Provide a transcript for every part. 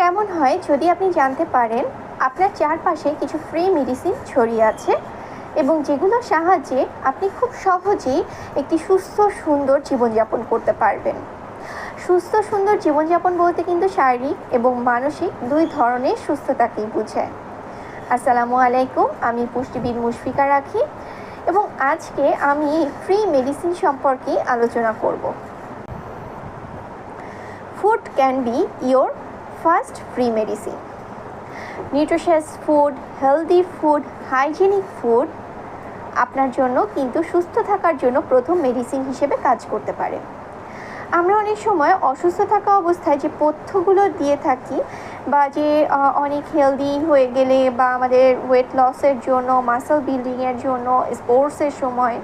কেমন হয় যদি আপনি জানতে পারেন, আপনার চারপাশে কিছু ফ্রি মেডিসিন ছড়িয়ে আছে এবং যেগুলোর সাহায্যে আপনি খুব সহজেই একটি সুস্থ, সুন্দর জীবনযাপন করতে পারবেন। সুস্থ, সুন্দর জীবনযাপন বলতে কিন্তু শারীরিক এবং মানসিক দুই ধরনের সুস্থতাকেই বোঝায়। আসসালামু আলাইকুম, আমি পুষ্টিবিদ মুশফিকা রাখি এবং আজকে আমি ফ্রি মেডিসিন সম্পর্কে আলোচনা করব। Food can be your first free medicine nutritious food healthy food hygienic food আপনার জন্য কিন্তু সুস্থ থাকার জন্য প্রথম মেডিসিন হিসেবে কাজ করতে পারে। আমরা অনেক সময় অসুস্থ থাকা অবস্থায় যে পথ্যগুলো দিয়ে থাকি বা যে অনেক হেলদি হয়ে গেলে বা আমাদের ওয়েট লসের জন্য মাসেল বিল্ডিংয়ের জন্য স্পোর্টসের সময়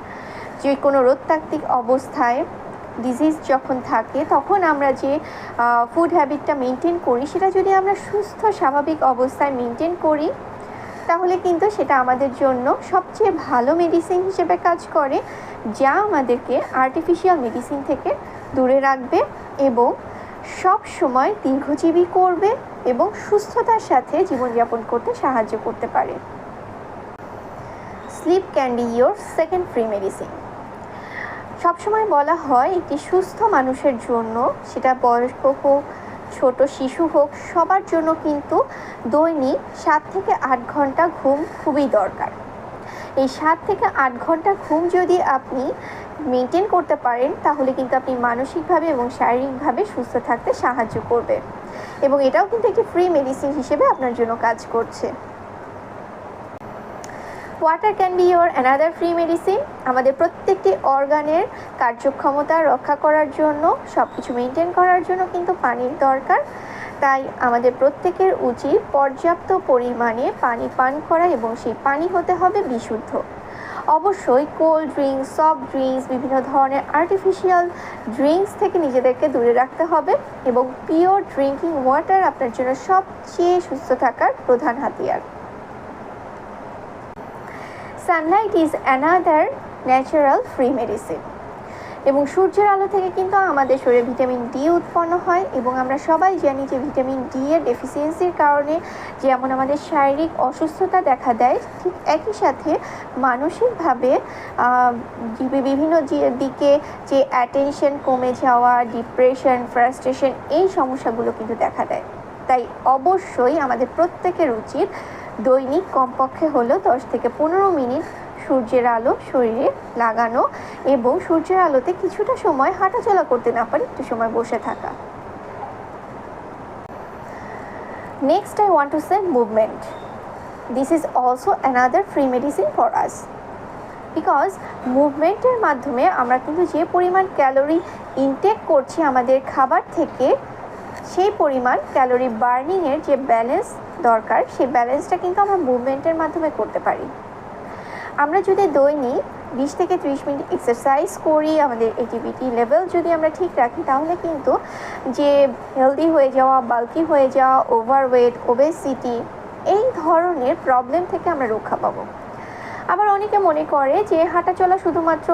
যে কোনো রোগতাত্ত্বিক অবস্থায় ডিজিজ যখন থাকে, তখন আমরা যে ফুড হ্যাবিটটা মেনটেন করি, সেটা যদি আমরা সুস্থ, স্বাভাবিক অবস্থায় মেনটেন করি, তাহলে কিন্তু সেটা আমাদের জন্য সবচেয়ে ভালো মেডিসিন হিসেবে কাজ করে, যা আমাদেরকে আর্টিফিশিয়াল মেডিসিন থেকে দূরে রাখবে এবং সব সময় দীর্ঘজীবী করবে এবং সুস্থতার সাথে জীবনযাপন করতে সাহায্য করতে পারে। Sleep can be your second free medicine সবসময় বলা হয় একটি সুস্থ মানুষের জন্য, সেটা বয়স্ক হোক, ছোট শিশু হোক, সবার জন্য কিন্তু দৈনিক সাত থেকে আট ঘণ্টা ঘুম খুবই দরকার। এই সাত থেকে আট ঘণ্টা ঘুম যদি আপনি মেনটেন করতে পারেন, তাহলে কিন্তু আপনি মানসিকভাবে এবং শারীরিকভাবে সুস্থ থাকতে সাহায্য করবে। এবং এটাও কিন্তু একটি ফ্রি মেডিসিন হিসেবে আপনার জন্য কাজ করছে। Water can be your another free medicine আমাদের প্রত্যেকটি অর্গানের কার্যক্ষমতা রক্ষা করার জন্য সব কিছু মেনটেন করার জন্য কিন্তু পানির দরকার। তাই আমাদের প্রত্যেকের উচিত পর্যাপ্ত পরিমাণে পানি পান করা এবং সেই পানি হতে হবে বিশুদ্ধ। অবশ্যই কোল্ড ড্রিঙ্কস সফট ড্রিঙ্কস বিভিন্ন ধরনের আর্টিফিশিয়াল ড্রিঙ্কস থেকে নিজেদেরকে দূরে রাখতে হবে এবং পিওর ড্রিঙ্কিং ওয়াটার আপনার জন্য সবচেয়ে সুস্থ থাকার প্রধান হাতিয়ার। Sunlight is another natural free medicine এবং সূর্যের আলো থেকে কিন্তু আমাদের শরীরে ভিটামিন ডি উৎপন্ন হয় এবং আমরা সবাই জানি যে ভিটামিন ডি এর ডেফিসিয়েন্সির কারণে যেমন আমাদের শারীরিক অসুস্থতা দেখা দেয়, ঠিক একই সাথে মানসিকভাবে বিভিন্ন দিকে যে অ্যাটেনশন কমে যাওয়া ডিপ্রেশন ফ্রাস্ট্রেশন এই সমস্যাগুলো কিন্তু দেখা দেয়। তাই অবশ্যই আমাদের প্রত্যেকের উচিত দৈনিক কমপক্ষে হলো দশ থেকে পনেরো মিনিট সূর্যের আলো শরীরে লাগানো এবং সূর্যের আলোতে কিছুটা সময় হাঁটাচলা করতে না পারি একটু সময় বসে থাকা। Next I want to say movement this is also another free medicine for us because মুভমেন্টের মাধ্যমে আমরা কিন্তু যে পরিমাণ ক্যালোরি ইনটেক করছি আমাদের খাবার থেকে সেই পরিমাণ ক্যালোরি বার্নিংয়ের যে ব্যালেন্স দরকার, সেই ব্যালেন্সটা কিন্তু আমরা মুভমেন্টের মাধ্যমে করতে পারি। আমরা যদি দৈনিক বিশ থেকে ত্রিশ মিনিট এক্সারসাইজ করি, আমাদের এটিভিটি লেভেল যদি আমরা ঠিক রাখি, তাহলে কিন্তু যে হেলদি হয়ে যাওয়া বাল্কি হয়ে যাওয়া ওভারওয়েট ওবেসিটি এই ধরনের প্রবলেম থেকে আমরা রক্ষা পাবো। আবার অনেকে মনে করে যে হাঁটা চলা শুধুমাত্র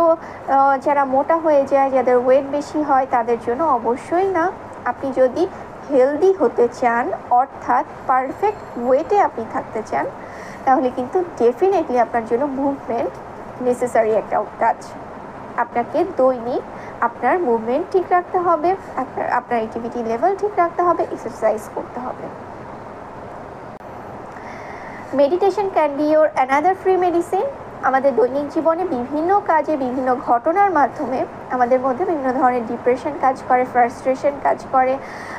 যারা মোটা হয়ে যায়, যাদের ওয়েট বেশি হয়, তাদের জন্য অবশ্যই না। আপনি যদি হেলদি হতে চান, অর্থাৎ পারফেক্ট ওয়েটে আপনি থাকতে চান, তাহলে কিন্তু ডেফিনেটলি আপনার জন্য মুভমেন্ট নেসেসারি একটা কাজ। আপনাকে দৈনিক আপনার মুভমেন্ট ঠিক রাখতে হবে, আপনার আপনার অ্যাক্টিভিটি লেভেল ঠিক রাখতে হবে এক্সারসাইজ করতে হবে। Meditation can be your another free medicine আমাদের দৈনিক জীবনে বিভিন্ন কাজে বিভিন্ন ঘটনার মাধ্যমে আমাদের মধ্যে বিভিন্ন ধরনের ডিপ্রেশন কাজ করে ফ্রাস্ট্রেশন কাজ করে।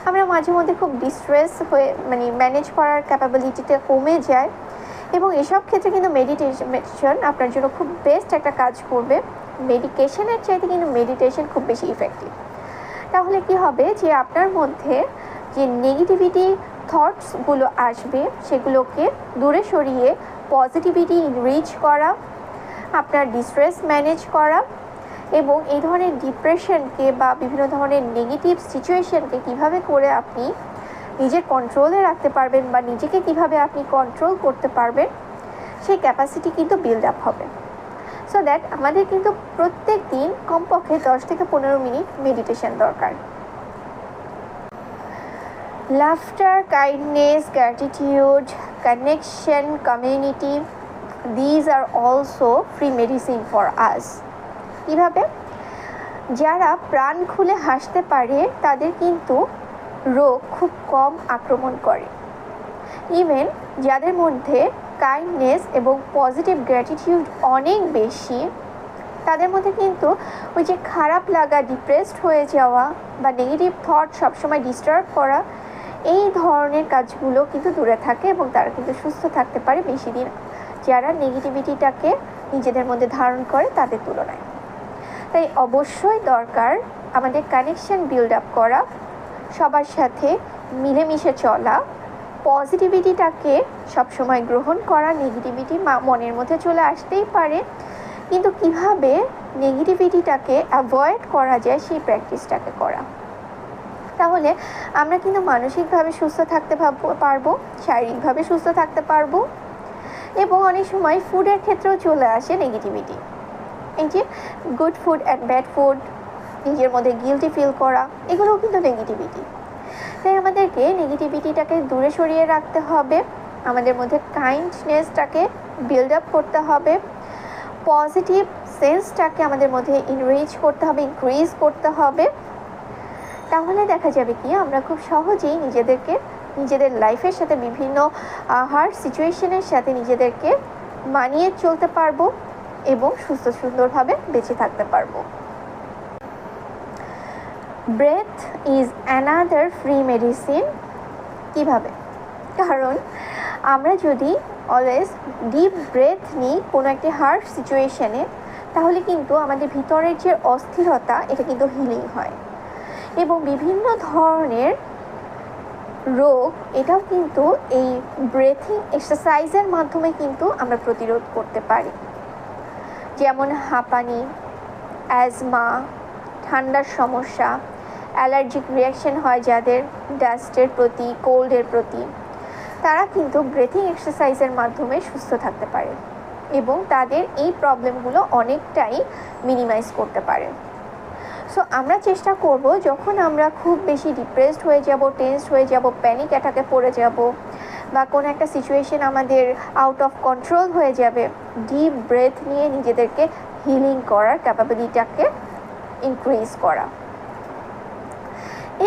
আমরা মাঝে মধ্যে খুব ডিস্ট্রেস হয়ে মানে ম্যানেজ করার ক্যাপাবিলিটিটা কমে যায় এবং এসব ক্ষেত্রে কিন্তু মেডিটেশন আপনার জন্য খুব বেস্ট একটা কাজ করবে। মেডিকেশনের চাইতে কিন্তু মেডিটেশন খুব বেশি ইফেক্টিভ তাহলে কি হবে যে আপনার মধ্যে যে নেগেটিভিটি থটসগুলো আসবে, সেগুলোকে দূরে সরিয়ে পজিটিভিটি রিচ করা আপনার ডিস্ট্রেস ম্যানেজ করা এবং এই ধরনের ডিপ্রেশনকে বা বিভিন্ন ধরনের নেগেটিভ সিচুয়েশনকে কীভাবে করে আপনি নিজের কন্ট্রোলে রাখতে পারবেন বা নিজেকে কীভাবে আপনি কন্ট্রোল করতে পারবেন, সেই ক্যাপাসিটি কিন্তু বিল্ড আপ হবে। সো দ্যাট আমাদের কিন্তু প্রত্যেক দিন কমপক্ষে দশ থেকে পনেরো মিনিট মেডিটেশন দরকার। Laughter kindness gratitude connection community these are also free medicine for us কীভাবে? যারা প্রাণ খুলে হাসতে পারে, তাদের কিন্তু রোগ খুব কম আক্রমণ করে। ইভেন যাদের মধ্যে কাইন্ডনেস এবং পজিটিভ গ্র্যাটিটিউড অনেক বেশি, তাদের মধ্যে কিন্তু ওই যে খারাপ লাগা ডিপ্রেসড হয়ে যাওয়া বা নেগেটিভ থট সবসময় ডিস্টার্ব করা, এই ধরনের কাজগুলো কিন্তু দূরে থাকে এবং তারা কিন্তু সুস্থ থাকতে পারে বেশি দিন যারা নেগেটিভিটিটাকে নিজেদের মধ্যে ধারণ করে তাদের তুলনায়। তাই অবশ্যই দরকার আমাদের কানেকশন বিল্ড আপ করা, সবার সাথে মিলেমিশে চলা পজিটিভিটিটাকে সবসময় গ্রহণ করা নেগেটিভিটি মনের মধ্যে চলে আসতেই পারে। কিন্তু কীভাবে নেগেটিভিটিটাকে অ্যাভয়েড করা যায় সেই প্র্যাকটিসটাকে করা? তাহলে আমরা কিন্তু মানসিকভাবে সুস্থ থাকতে পারব, শারীরিকভাবে সুস্থ থাকতে পারব। এবং অনেক সময় ফুডের ক্ষেত্রেও চলে আসে নেগেটিভিটি এই যে good food and bad food নিজের মধ্যে গিলটি ফিল করা, এগুলোও কিন্তু নেগেটিভিটি তাই আমাদেরকে নেগেটিভিটিটাকে দূরে সরিয়ে রাখতে হবে, আমাদের মধ্যে কাইন্ডনেসটাকে বিল্ড আপ করতে হবে পজিটিভ সেন্সটাকে আমাদের মধ্যে ইনরিচ করতে হবে ইনক্রিজ করতে হবে। তাহলে দেখা যাবে কি, আমরা খুব সহজেই নিজেদেরকে নিজেদের লাইফের সাথে বিভিন্ন হার্ড সিচুয়েশনের সাথে নিজেদেরকে মানিয়ে চলতে পারব এবং সুস্থ সুন্দরভাবে বেঁচে থাকতে পারব। Breath is another free medicine কীভাবে? কারণ আমরা যদি অলওয়েজ ডিপ ব্রেথ নিই কোনো একটি হার্ড সিচুয়েশনে তাহলে কিন্তু আমাদের ভিতরের যে অস্থিরতা, এটা কিন্তু হিলিং হয়। এবং বিভিন্ন ধরনের রোগ, এটাও কিন্তু এই ব্রেথিং এক্সারসাইজের মাধ্যমে কিন্তু আমরা প্রতিরোধ করতে পারি। যেমন হাঁপানি অ্যাজমা ঠান্ডার সমস্যা অ্যালার্জিক রিয়াকশন হয় যাদের ডাস্টের প্রতি কোল্ডের প্রতি। তারা কিন্তু ব্রেথিং এক্সারসাইজের মাধ্যমে সুস্থ থাকতে পারে এবং তাদের এই প্রবলেমগুলো অনেকটাই মিনিমাইজ করতে পারে। সো আমরা চেষ্টা করব যখন আমরা খুব বেশি ডিপ্রেসড হয়ে যাব টেন্সড হয়ে যাব প্যানিক অ্যাটাকে পড়ে যাব, বা কোনো একটা সিচুয়েশন আমাদের আউট অফ কন্ট্রোল হয়ে যাবে ডিপ ব্রেথ নিয়ে নিজেদেরকে হিলিং করার ক্যাপাবিলিটাকে ইনক্রিজ করা।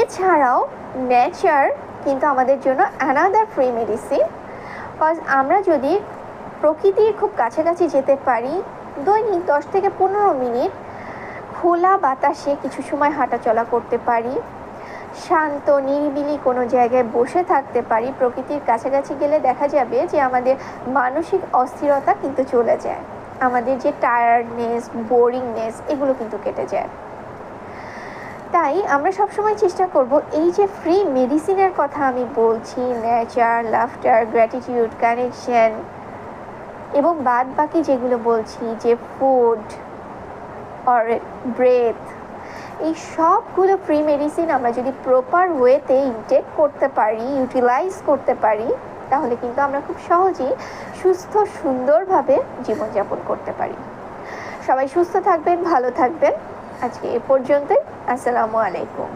এছাড়াও নেচার কিন্তু আমাদের জন্য অ্যানাদার ফ্রি মেডিসিন কজ আমরা যদি প্রকৃতির খুব কাছাকাছি যেতে পারি, দৈনিক দশ থেকে পনেরো মিনিট খোলা বাতাসে কিছু সময় হাঁটাচলা করতে পারি, শান্ত, নিরিবিলি কোনো জায়গায় বসে থাকতে পারি, প্রকৃতির কাছাকাছি গেলে দেখা যাবে যে আমাদের মানসিক অস্থিরতা কিন্তু চলে যায়। আমাদের যে টায়ার্ডনেস বোরিংনেস এগুলো কিন্তু কেটে যায়। তাই আমরা সবসময় চেষ্টা করব এই যে ফ্রি মেডিসিনের কথা আমি বলছি নেচার লাফটার গ্র্যাটিটিউড কানেকশন এবং বাদ বাকি যেগুলো বলছি, যে ফুড অর ব্রেথ এই সবগুলো ফ্রি মেডিসিন আমরা যদি প্রপার ওয়েতে ইনটেক করতে পারি ইউটিলাইজ করতে পারি, তাহলে কিন্তু আমরা খুব সহজেই সুস্থ, সুন্দরভাবে জীবনযাপন করতে পারি। সবাই সুস্থ থাকবেন, ভালো থাকবেন। আজকে এ পর্যন্তই। আসসালামু আলাইকুম।